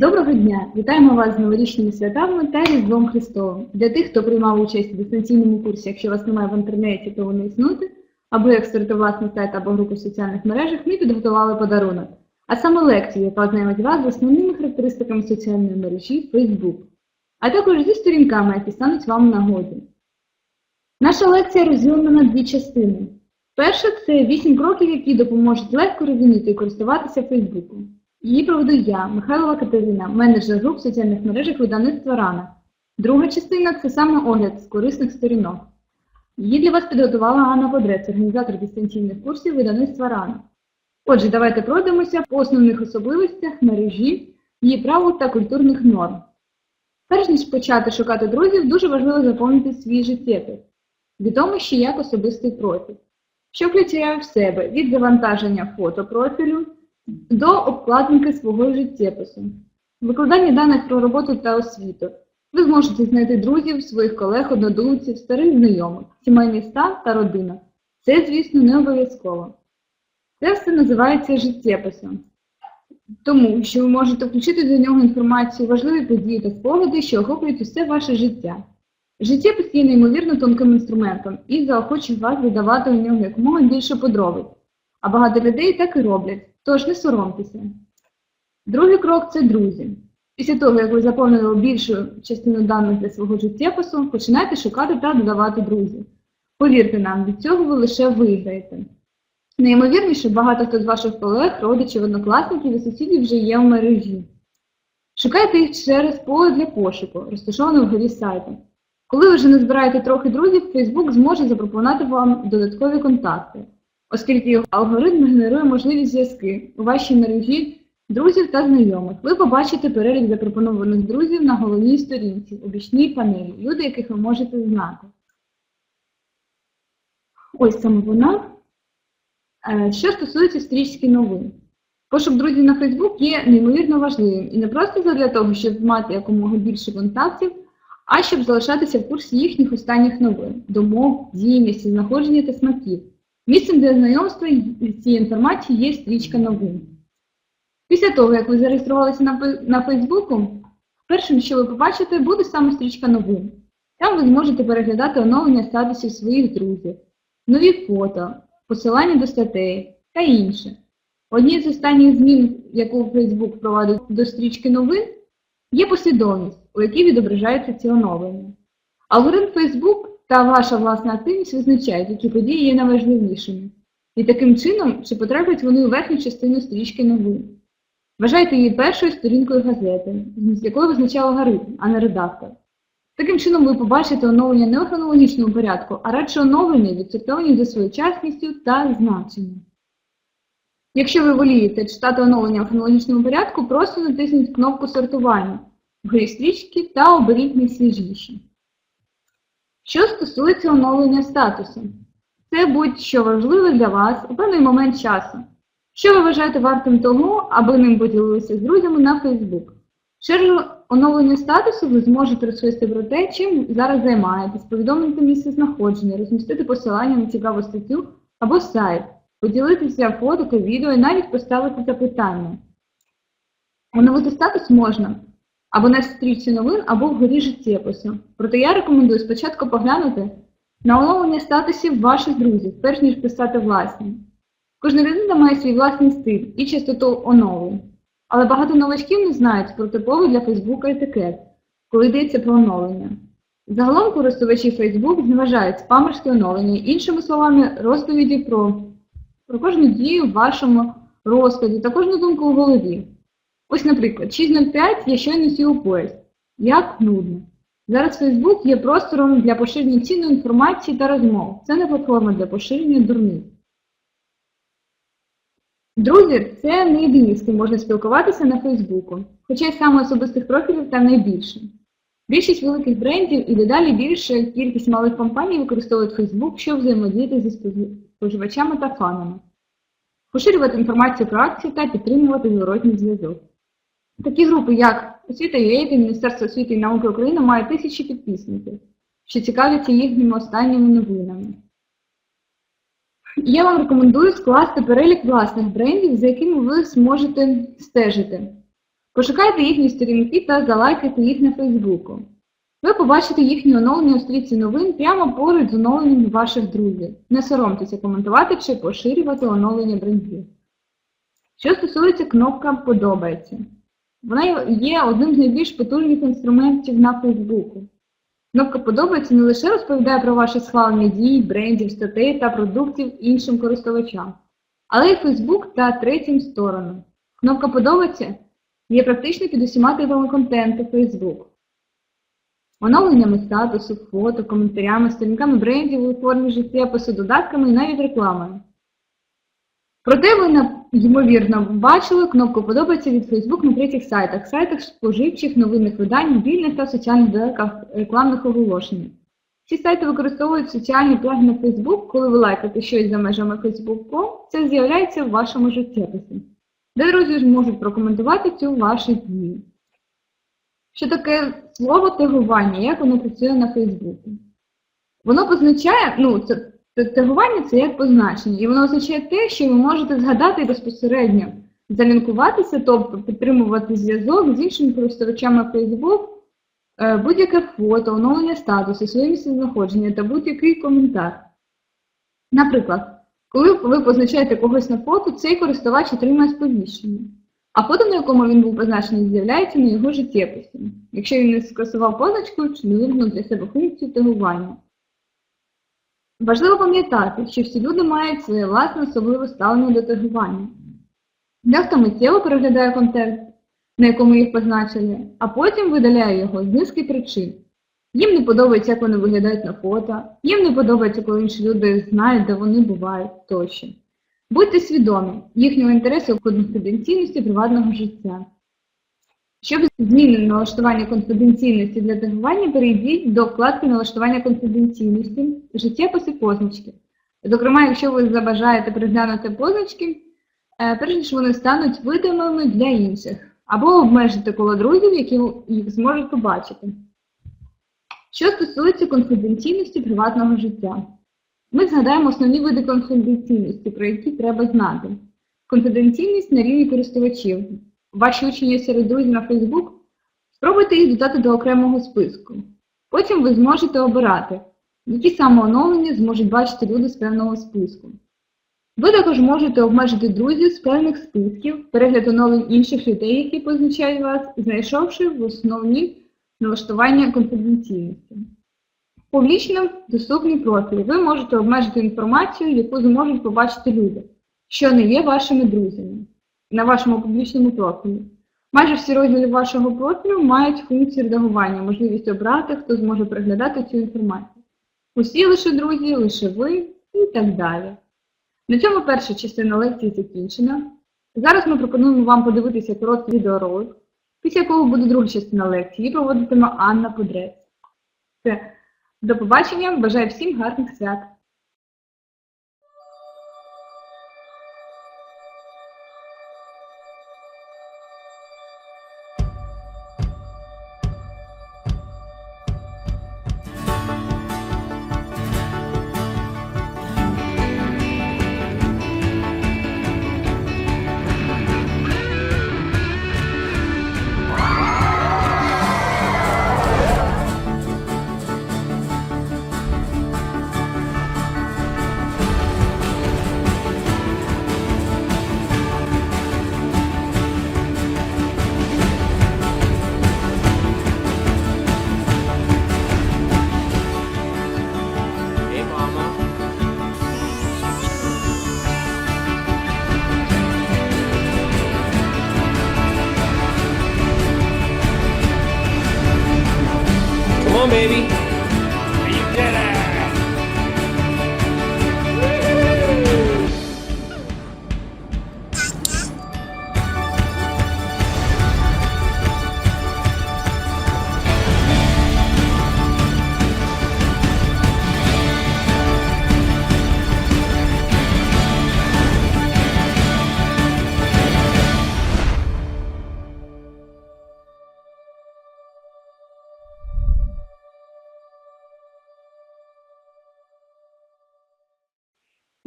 Доброго дня! Вітаємо вас з новорічними святами та Різдвом Христовим. Для тих, хто приймав участь у дистанційному курсі, якщо вас немає в інтернеті, то вони існуєте, або як створити власний сайт або групу в соціальних мережах, ми підготували подарунок. А саме лекцію, яка ознайомить вас з основними характеристиками соціальної мережі Facebook, а також зі сторінками, які стануть вам нагоді. Наша лекція розділена на дві частини. Перша це 8 кроків, які допоможуть легко розуміти і користуватися Фейсбуком. Її проведу я, Михайлова Катерина, менеджер груп в соціальних мережах видавництва Рана. Друга частина це саме огляд з корисних сторінок. Її для вас підготувала Анна Бодрець, організатор дистанційних курсів видавництва Рана. Отже, давайте пройдемося по основних особливостях мережі, її правил та культурних норм. Перш ніж почати шукати друзів, дуже важливо заповнити свій життєпис. Відомо ще як особистий профіль, що включає в себе від завантаження фото профілю до обкладинки свого життєпису, викладання даних про роботу та освіту. Ви зможете знайти друзів, своїх колег, однодумців, старих знайомих, сімейний стан та родина. Це, звісно, не обов'язково. Це все називається життєписом, тому що ви можете включити до нього інформацію, важливі події та спогади, що охоплюють усе ваше життя. Життєпис є неймовірно тонким інструментом і заохочує вас додавати у нього якомога більше подробиць. А багато людей так і роблять, тож не соромтеся. Другий крок це друзі. Після того, як ви заповнили більшу частину даних для свого життєпису, починайте шукати та додавати друзів. Повірте нам, від цього ви лише виграєте. Неймовірніше, багато хто з ваших колег, родичів, однокласників і сусідів вже є в мережі. Шукайте їх через поле для пошуку, розташоване вгорі сайту. Коли ви вже не збираєте трохи друзів, Facebook зможе запропонувати вам додаткові контакти, оскільки алгоритм генерує можливі зв'язки у вашій мережі друзів та знайомих. Ви побачите перелік запропонованих друзів на головній сторінці, у бічній панелі, люди, яких ви можете знати. Ось саме вона. Е, Що стосується стрічки новин. Пошук друзів на Facebook є неймовірно важливим і не просто для того, щоб мати якомога більше контактів, а щоб залишатися в курсі їхніх останніх новин, думок, дій, місць знаходження та смаків. Місцем для знайомства з цією інформацією є стрічка новин. Після того, як ви зареєструвалися на, Фей- Фейсбуку, першим, що ви побачите, буде саме стрічка новин. Там ви зможете переглядати оновлення статусів своїх друзів, нові фото, посилання до статей та інше. Одні з останніх змін, яку Facebook впровадив до стрічки новин, є послідовність, у якій відображаються ці оновлення. Алгоритм Facebook та ваша власна активність визначають, які події є найважливішими. І таким чином, чи потраплять вони у верхню частину стрічки новин. Вважайте її першою сторінкою газети, з якою визначав алгоритм, а не редактор. Таким чином ви побачите оновлення не у хронологічному порядку, а радше оновлення, відсортовані за своєчасністю та значенням. Якщо ви волієте читати оновлення в хронологічному порядку, просто натисніть кнопку сортування вгорі стрічки та оберіть найсвіжіші. Що стосується оновлення статусу, це будь-що важливе для вас у певний момент часу. Що ви вважаєте вартим того, аби ним поділилися з друзями на Facebook? Через оновлення статусу ви зможете розповісти про те, чим зараз займаєтесь, повідомити місце знаходження, розмістити посилання на цікаву статтю або сайт, поділитися фото та відео і навіть поставити запитання. Оновити статус можна або на стрічці новин, або вгорі життєпису. Проте я рекомендую спочатку поглянути на оновлення статусів ваших друзів, перш ніж писати власні. Кожна людина має свій власний стиль і частоту оновлень. Але багато новачків не знають про типовий для Фейсбука етикет, коли йдеться про оновлення. Загалом користувачі Facebook зневажають спамерські оновлення, іншими словами, розповіді про, про кожну дію в вашому розкладі та кожну думку у голові. Ось, наприклад, 6.05 я щойно сів у поїзд. Як нудно. Зараз Facebook є простором для поширення цінної інформації та розмов. Це не платформа для поширення дурниць. Друзі, це не єдині, з ким можна спілкуватися на Фейсбуку, хоча й саме особистих профілів там найбільше. Більшість великих брендів і дедалі більша кількість малих компаній використовують Фейсбук, щоб взаємодіяти зі споживачами та фанами, поширювати інформацію про акції та підтримувати зворотній зв'язок. Такі групи, як Освіта та Міністерство освіти і науки України, мають тисячі підписників, що цікавляться їхніми останніми новинами. Я вам рекомендую скласти перелік власних брендів, за якими ви зможете стежити. Пошукайте їхні сторінки та залайкайте їх на Фейсбуку. Ви побачите їхні оновлення у стрічці новин прямо поруч з оновленнями ваших друзів. Не соромтеся коментувати чи поширювати оновлення брендів. Що стосується кнопка Подобається. Вона є одним з найбільш потужних інструментів на Фейсбуку. Кнопка Подобається не лише розповідає про ваші схвалення дій, брендів, статей та продуктів іншим користувачам, але й Фейсбук та третім сторонам. Кнопка Подобається є практично під усіма типами контенту Facebook. Оновленнями статусу, фото, коментарями, сторінками брендів у формі життєпису, додатками і навіть рекламою. Проте ви, на- ймовірно, бачили кнопку «Подобається» від Facebook на третіх сайтах, сайтах споживчих, новинних видань, мобільних та соціальних додатках рекламних оголошень. Ці сайти використовують соціальні плаги на Facebook, коли ви лайкаєте щось за межами Facebook, це з'являється в вашому життєписі, де друзі ж можуть прокоментувати цю ваші дії. Що таке слово тегування, як воно працює на Фейсбуку? Воно позначає, ну, це тегування це як позначення, і воно означає те, що ви можете згадати безпосередньо, залінкуватися, тобто підтримувати зв'язок з іншими користувачами Facebook, е, будь-яке фото, оновлення статусу, своє місцезнаходження та будь-який коментар. Наприклад, коли ви позначаєте когось на фото, цей користувач отримає сповіщення. А фото, на якому він був позначений, з'являється на його життєписі, якщо він не скасував позначку чи не вимкнув для себе функцію тегування. Важливо пам'ятати, що всі люди мають своє власне особливе ставлення до тегування. Дехто миттєво переглядає контент, на якому їх позначили, а потім видаляє його з низки причин. Їм не подобається, як вони виглядають на фото, їм не подобається, коли інші люди знають, де вони бувають тощо. Будьте свідомі їхнього інтересу в конфіденційності приватного життя. Щоб змінити налаштування конфіденційності для тегування, перейдіть до вкладки налаштування конфіденційності, життєписи позначки. Зокрема, якщо ви забажаєте переглянути позначки, е, перш ніж вони стануть видимими для інших, або обмежити коло друзів, які їх зможуть побачити. Що стосується конфіденційності приватного життя. Ми згадаємо основні види конфіденційності, про які треба знати. Конфіденційність на рівні користувачів. Ваші учні серед друзів на Facebook. Спробуйте їх додати до окремого списку. Потім ви зможете обирати, які саме оновлення зможуть бачити люди з певного списку. Ви також можете обмежити друзів з певних списків, перегляд оновлень інших людей, які позначають вас, знайшовши в основні налаштування конфіденційності. Публічно доступні профілі. Ви можете обмежити інформацію, яку зможуть побачити люди, що не є вашими друзями на вашому публічному профілі. Майже всі розділи вашого профілю мають функцію редагування, можливість обрати, хто зможе переглядати цю інформацію. Усі лише друзі, лише ви і так далі. На цьому перша частина лекції закінчена. Зараз ми пропонуємо вам подивитися короткий відеоролик, після якого буде друга частина лекції, її проводитиме Анна Подрець. Все. До побачення, бажаю всім гарних свят! Baby.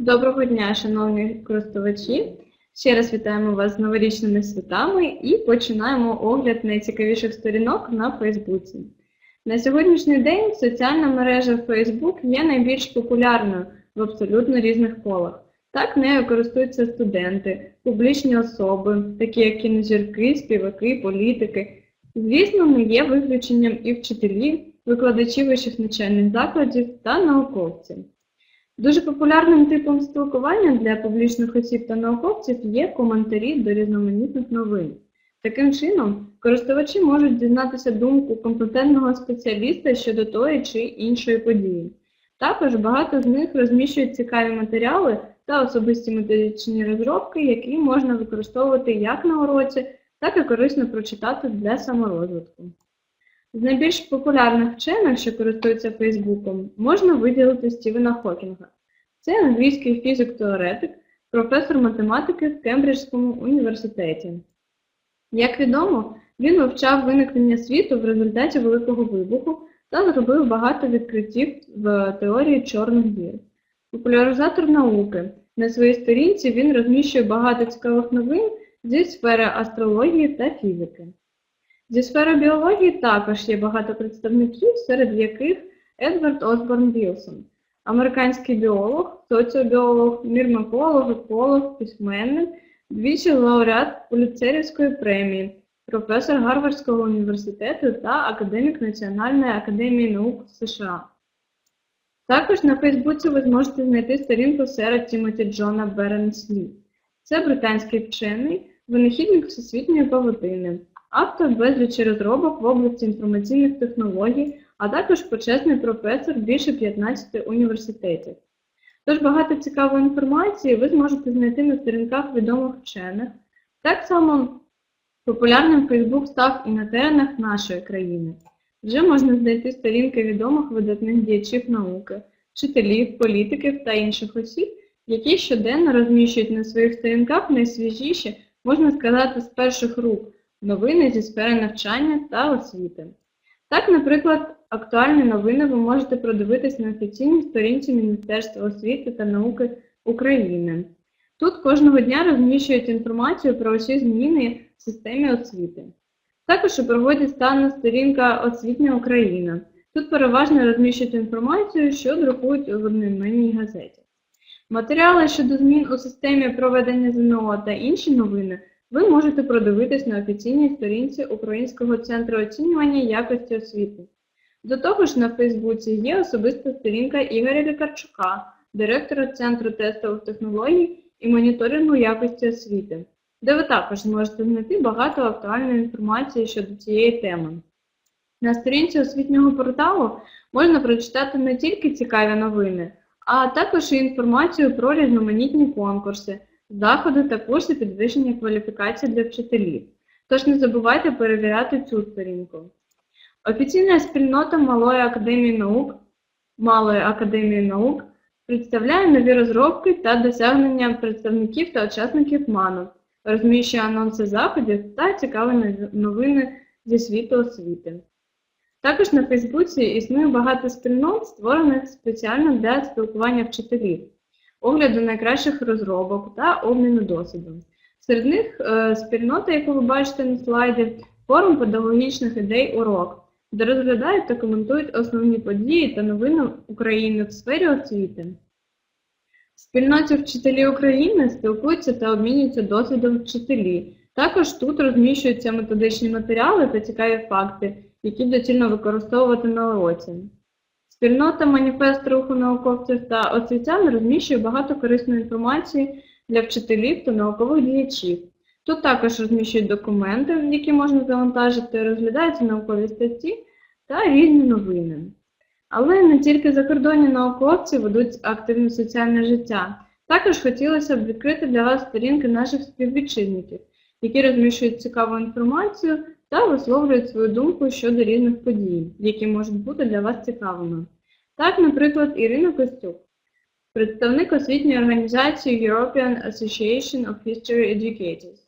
Доброго дня, шановні користувачі! Ще раз вітаємо вас з новорічними святами і починаємо огляд найцікавіших сторінок на Фейсбуці. На сьогоднішній день соціальна мережа Facebook є найбільш популярною в абсолютно різних колах. Так нею користуються студенти, публічні особи, такі як кінозірки, співаки, політики. Звісно, не є виключенням і вчителі, викладачі вищих навчальних закладів та науковці. Дуже популярним типом спілкування для публічних осіб та науковців є коментарі до різноманітних новин. Таким чином, користувачі можуть дізнатися думку компетентного спеціаліста щодо тої чи іншої події. Також багато з них розміщують цікаві матеріали та особисті методичні розробки, які можна використовувати як на уроці, так і корисно прочитати для саморозвитку. З найбільш популярних вчених, що користуються Фейсбуком, можна виділити Стівена Хокінга. Це англійський фізик-теоретик, професор математики в Кембриджському університеті. Як відомо, він вивчав виникнення світу в результаті Великого вибуху та зробив багато відкриттів в теорії чорних дір. Популяризатор науки. На своїй сторінці він розміщує багато цікавих новин зі сфери астрології та фізики. Зі сфери біології також є багато представників, серед яких Едвард Осборн Вілсон, американський біолог, соціобіолог, мірмаколог, еколог, письменник, двічі лауреат Пуліцерівської премії, професор Гарвардського університету та академік Національної академії наук США. Також на Фейсбуці ви зможете знайти сторінку сера Тімоті Джона Беренслі. Це британський вчений, винахідник всесвітньої павутини, автор безлічі розробок в області інформаційних технологій, а також почесний професор більше 15 університетів. Тож багато цікавої інформації ви зможете знайти на сторінках відомих вчених. Так само популярним Фейсбук став і на теренах нашої країни. Вже можна знайти сторінки відомих видатних діячів науки, вчителів, політиків та інших осіб, які щоденно розміщують на своїх сторінках найсвіжіші, можна сказати, з перших рук новини зі сфери навчання та освіти. Так, наприклад, актуальні новини ви можете продивитись на офіційній сторінці Міністерства освіти та науки України. Тут кожного дня розміщують інформацію про усі зміни в системі освіти. Також у проводі стане сторінка Освітня Україна. Тут переважно розміщують інформацію, що друкують у одноіменній газеті. Матеріали щодо змін у системі проведення ЗНО та інші новини ви можете продивитись на офіційній сторінці Українського центру оцінювання якості освіти. До того ж, на Фейсбуці є особиста сторінка Ігоря Лікарчука, директора Центру тестових технологій і моніторингу якості освіти, де ви також зможете знайти багато актуальної інформації щодо цієї теми. На сторінці освітнього порталу можна прочитати не тільки цікаві новини, а також і інформацію про різноманітні конкурси, заходи та курси підвищення кваліфікації для вчителів. Тож не забувайте перевіряти цю сторінку. Офіційна спільнота Малої академії наук Малої академії наук представляє нові розробки та досягнення представників та учасників МАНу, розміщує анонси заходів та цікаві новини зі світу освіти. Також на Фейсбуці існує багато спільнот, створених спеціально для спілкування вчителів, огляду найкращих розробок та обміну досвідом. Серед них е, спільнота, яку ви бачите на слайді, форум педагогічних ідей урок, де розглядають та коментують основні події та новини України в сфері освіти. В спільноті вчителі України спілкуються та обмінюються досвідом вчителі. Також тут розміщуються методичні матеріали та цікаві факти, які доцільно використовувати на уроці. Спільнота Маніфест руху науковців та освітян розміщує багато корисної інформації для вчителів та наукових діячів. Тут також розміщують документи, які можна завантажити, розглядаються наукові статті та різні новини. Але не тільки закордонні науковці ведуть активне соціальне життя. Також хотілося б відкрити для вас сторінки наших співвітчизників, які розміщують цікаву інформацію та висловлюють свою думку щодо різних подій, які можуть бути для вас цікавими. Так, наприклад, Ірина Костюк, представник освітньої організації European Association of History Educators,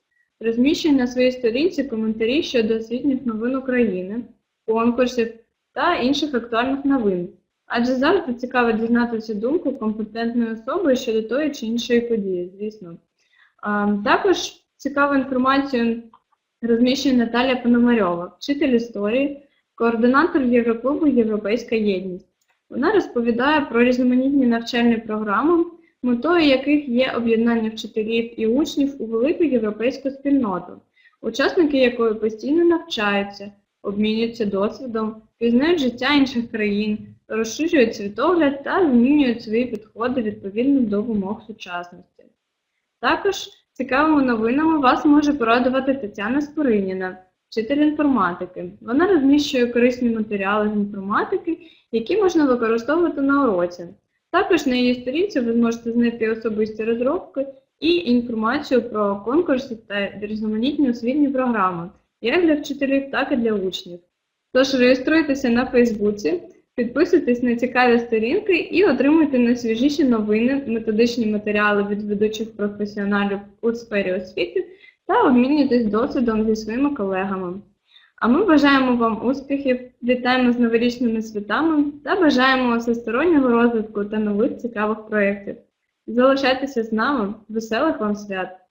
розміщує на своїй сторінці коментарі щодо освітніх новин України, конкурсів та інших актуальних новин. Адже завжди цікаво дізнатися думку компетентної особи щодо тої чи іншої події, звісно. Також цікаву інформацію розміщує Наталя Пономарьова, вчитель історії, координатор Євроклубу Європейська єдність. Вона розповідає про різноманітні навчальні програми, метою яких є об'єднання вчителів і учнів у велику європейську спільноту, учасники якої постійно навчаються, обмінюються досвідом, пізнають життя інших країн, розширюють світогляд та змінюють свої підходи відповідно до вимог сучасності. Також цікавими новинами вас може порадувати Тетяна Спориніна, вчитель інформатики. Вона розміщує корисні матеріали з інформатики, які можна використовувати на уроці. Також на її сторінці ви зможете знайти особисті розробки і інформацію про конкурси та різноманітні освітні програми, як для вчителів, так і для учнів. Тож реєструйтеся на Фейсбуці, підписуйтесь на цікаві сторінки і отримуйте найсвіжіші новини, методичні матеріали від ведучих професіоналів у сфері освіти та обмінюйтесь досвідом зі своїми колегами. А ми бажаємо вам успіхів, вітаємо з новорічними святами та бажаємо всестороннього розвитку та нових цікавих проєктів. Залишайтеся з нами, веселих вам свят!